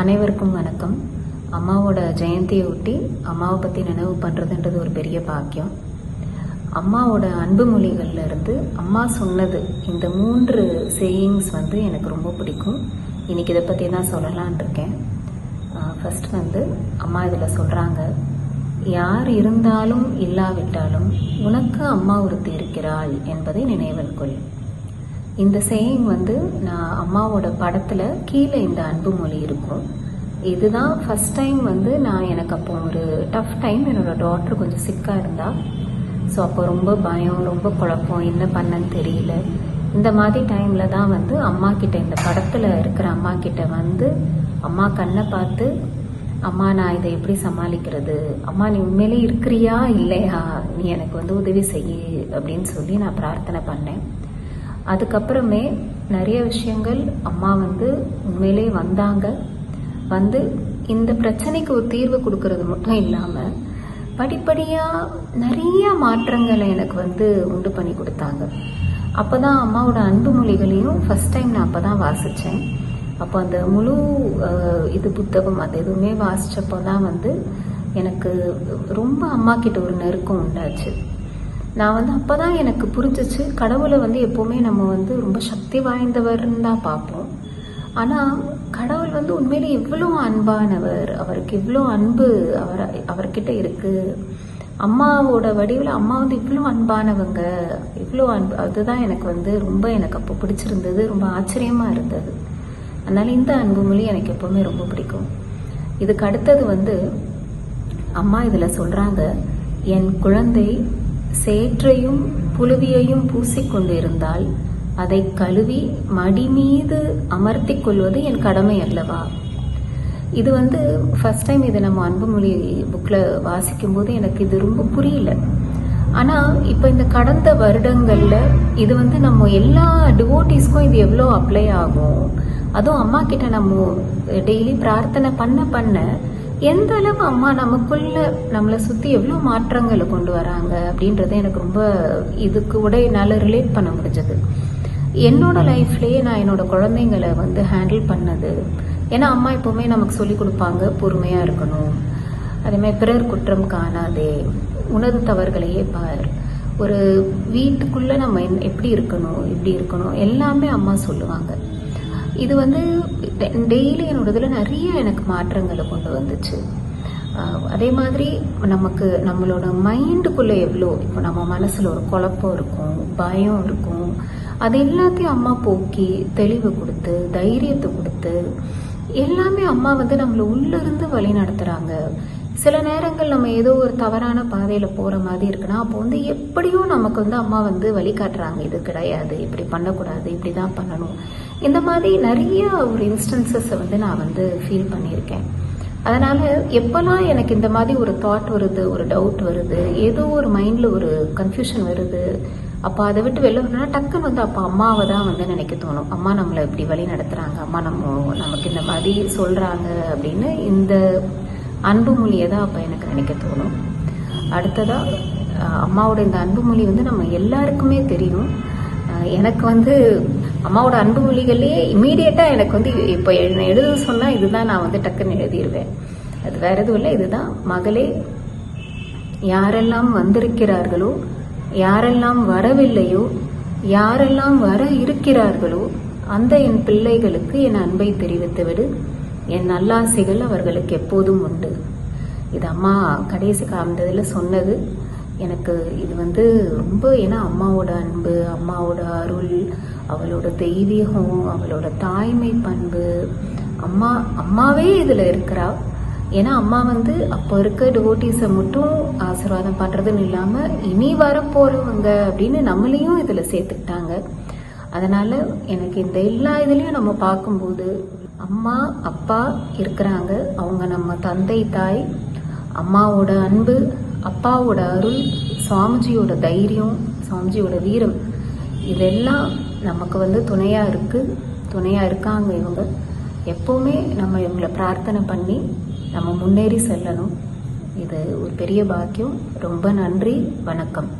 அனைவருக்கும் வணக்கம். அம்மாவோட ஜெயந்தியை ஒட்டி அம்மாவை பற்றி நினைவு பண்ணுறதுன்றது ஒரு பெரிய பாக்கியம். அம்மாவோட அன்பு மொழிகளில் இருந்து அம்மா சொன்னது இந்த மூன்று சேயிங்ஸ் வந்து எனக்கு ரொம்ப பிடிக்கும். இன்றைக்கி இதை பற்றி தான் சொல்லலான் இருக்கேன். ஃபர்ஸ்ட் வந்து அம்மா இதில் சொல்கிறாங்க யார் இருந்தாலும் இல்லாவிட்டாலும் உனக்கு அம்மா ஒருத்தி இருக்கிறாள் என்பதை நினைவில் கொள். இந்த சேயிங் வந்து நான் அம்மாவோட படத்தில் கீழே இந்த அன்பு மொழி இருக்கும். இதுதான் ஃபஸ்ட் டைம் வந்து நான் எனக்கு அப்போ ஒரு டஃப் டைம் என்னோட டாட்டர் கொஞ்சம் சிக்காக இருந்தா. ஸோ அப்போ ரொம்ப பயம் ரொம்ப குழப்பம் என்ன பண்ணன்னு தெரியல. இந்த மாதிரி டைமில் தான் வந்து அம்மா கிட்ட இந்த படத்தில் இருக்கிற அம்மா கிட்ட வந்து அம்மா கண்ணை பார்த்து அம்மா நான் இதை எப்படி சமாளிக்கிறது? அம்மா நீ உண்மையிலே இருக்கிறியா? இல்லையா? நீ எனக்கு வந்து உதவி செய்யு அப்படின்னு சொல்லி நான் பிரார்த்தனை பண்ணேன். அதுக்கப்புறமே நிறைய விஷயங்கள் அம்மா வந்து உண்மையிலே வந்தாங்க. வந்து இந்த பிரச்சனைக்கு ஒரு தீர்வு கொடுக்கறது மட்டும் இல்லாமல் படிப்படியாக நிறைய மாற்றங்களை எனக்கு வந்து உண்டு பண்ணி கொடுத்தாங்க. அப்போ தான் அம்மாவோட அன்பு மொழிகளையும் ஃபஸ்ட் டைம் நான் அப்போ தான் வாசித்தேன் அப்போ அந்த முழு இது புத்தகம் அது எதுவுமே வாசித்தப்போ தான் வந்து எனக்கு ரொம்ப அம்மா கிட்ட ஒரு நெருக்கம் உண்டாச்சு. நான் வந்து அப்போ தான் எனக்கு புரிஞ்சிச்சு கடவுளை வந்து எப்போவுமே நம்ம வந்து ரொம்ப சக்தி வாய்ந்தவர்னு தான் பார்ப்போம். ஆனால் கடவுள் வந்து உண்மையிலே எவ்வளோ அன்பானவர் அவருக்கு இவ்வளோ அன்பு அவர் அவர்கிட்ட இருக்குது அம்மாவோட வடிவில் அம்மா வந்து இவ்வளோ அன்பானவங்க இவ்வளோ அன்பு அதுதான் எனக்கு வந்து ரொம்ப எனக்கு அப்போ பிடிச்சிருந்தது ரொம்ப ஆச்சரியமாக இருந்தது. அதனால் இந்த அன்பு மொழி எனக்கு எப்போவுமே ரொம்ப பிடிக்கும். இதுக்கு அடுத்தது வந்து அம்மா இதில் சொல்கிறாங்க என் குழந்தை சேற்றையும் புழுவியையும் பூசிக்கொண்டிருந்தால் அதை கழுவி மடி மீது அமர்த்திக் கொள்வது என் கடமை அல்லவா? இது வந்து ஃபஸ்ட் டைம் இதை நம்ம அன்புமொழி புக்கில் வாசிக்கும்போது எனக்கு இது ரொம்ப புரியல. ஆனால் இப்போ இந்த கடந்த வருடங்களில் இது வந்து நம்ம எல்லா டிவோட்டிஸ்க்கும் இது எவ்வளோ அப்ளை ஆகும்? அதுவும் அம்மா கிட்ட நம்ம டெய்லி பிரார்த்தனை பண்ண பண்ண எந்த அளவு அம்மா நமக்குள்ள நம்மளை சுற்றி எவ்வளோ மாற்றங்களை கொண்டு வராங்க அப்படின்றது எனக்கு ரொம்ப இதுக்கு கூட என்னால் ரிலேட் பண்ண முடிஞ்சது. என்னோட லைஃப்லயே நான் என்னோட குழந்தைங்களை வந்து ஹேண்டில் பண்ணது. ஏன்னா அம்மா எப்பவுமே நமக்கு சொல்லி கொடுப்பாங்க பொறுமையா இருக்கணும். அதேமாதிரி பிறர் குற்றம் காணாதே. உனது தவறுகளையே பார். ஒரு வீட்டுக்குள்ள நம்ம எப்படி இருக்கணும் இப்படி இருக்கணும் எல்லாமே அம்மா சொல்லுவாங்க. இது வந்து டெய்லி என்னோட இதில் நிறைய எனக்கு மாற்றங்களை கொண்டு வந்துச்சு. அதே மாதிரி நமக்கு நம்மளோட மைண்டுக்குள்ளே எவ்வளோ இப்போ நம்ம மனசில் ஒரு குழப்பம் இருக்கும் பயம் இருக்கும் அது எல்லாத்தையும் அம்மா போக்கி தெளிவு கொடுத்து தைரியத்தை கொடுத்து எல்லாமே அம்மா வந்து நம்மளை உள்ளிருந்து வழி நடத்துகிறாங்க சில நேரங்கள் நம்ம ஏதோ ஒரு தவறான பாதையில் போகிற மாதிரி இருக்குன்னா அப்போ வந்து எப்படியோ நமக்கு வந்து அம்மா வந்து வழி காட்டுறாங்க. இது கிடையாது இப்படி பண்ணக்கூடாது இப்படி தான் பண்ணணும். இந்த மாதிரி நிறைய ஒரு இன்ஸ்டன்சஸை வந்து நான் வந்து ஃபீல் பண்ணியிருக்கேன். அதனால எப்பெல்லாம் எனக்கு இந்த மாதிரி ஒரு தாட் வருது ஒரு டவுட் வருது ஏதோ ஒரு மைண்ட்ல ஒரு கன்ஃபியூஷன் வருது அப்போ அதை விட்டு வெளில வரணும்னா டக்குன்னு வந்து அப்போ அம்மாவை தான் வந்து நினைக்க தோணும். அம்மா நம்மளை இப்படி வழி நடத்துறாங்க அம்மா நம்ம நமக்கு இந்த மாதிரி சொல்றாங்க அப்படின்னு இந்த அன்பு மொழியை தான் அப்போ எனக்கு நினைக்க தோணும். அடுத்ததாக அம்மாவோட இந்த அன்பு மொழி வந்து நம்ம எல்லாருக்குமே தெரியும். எனக்கு வந்து அம்மாவோட அன்பு மொழிகள்லேயே இம்மீடியட்டா எனக்கு வந்து இப்போ எழு- எழுத சொன்னால் இதுதான் நான் வந்து டக்குன்னு எழுதிடுவேன் அது வேற எதுவும் இல்லை இதுதான் மகளே யாரெல்லாம் வந்திருக்கிறார்களோ யாரெல்லாம் வரவில்லையோ யாரெல்லாம் வர இருக்கிறார்களோ அந்த என் பிள்ளைகளுக்கு என் அன்பை தெரிவித்து விடு என் நல்லாசைகள் அவர்களுக்கு எப்போதும் உண்டு. இது அம்மா கடைசி காலந்ததில் சொன்னது. எனக்கு இது வந்து ரொம்ப ஏன்னா அம்மாவோட அன்பு அம்மாவோட அருள் அவளோட தெய்வீகம் அவளோட தாய்மை பண்பு. அம்மா அம்மாவே இதில் இருக்கிறா. ஏன்னா அம்மா வந்து அப்போ இருக்க டிவோட்டிஸை மட்டும் ஆசீர்வாதம் பண்ணுறதுன்னு இல்லாமல் இனி வரப்போகிறவங்க அப்படின்னு நம்மளையும் இதில் சேர்த்துக்கிட்டாங்க. அதனால் எனக்கு இந்த எல்லா இதுலேயும் நம்ம பார்க்கும்போது அம்மா அப்பா இருக்கிறாங்க. அவங்க நம்ம தந்தை தாய் அம்மாவோட அன்பு அப்பாவோட அருள் சுவாமிஜியோட தைரியம் சுவாமிஜியோட வீரம். இதெல்லாம் நமக்கு வந்து துணையாக இருக்குது துணையாக இருக்காங்க இவங்க. எப்போவுமே நம்ம இவங்களை பிரார்த்தனை பண்ணி நம்ம முன்னேறி செல்லணும். இது ஒரு பெரிய பாக்கியம். ரொம்ப நன்றி. வணக்கம்.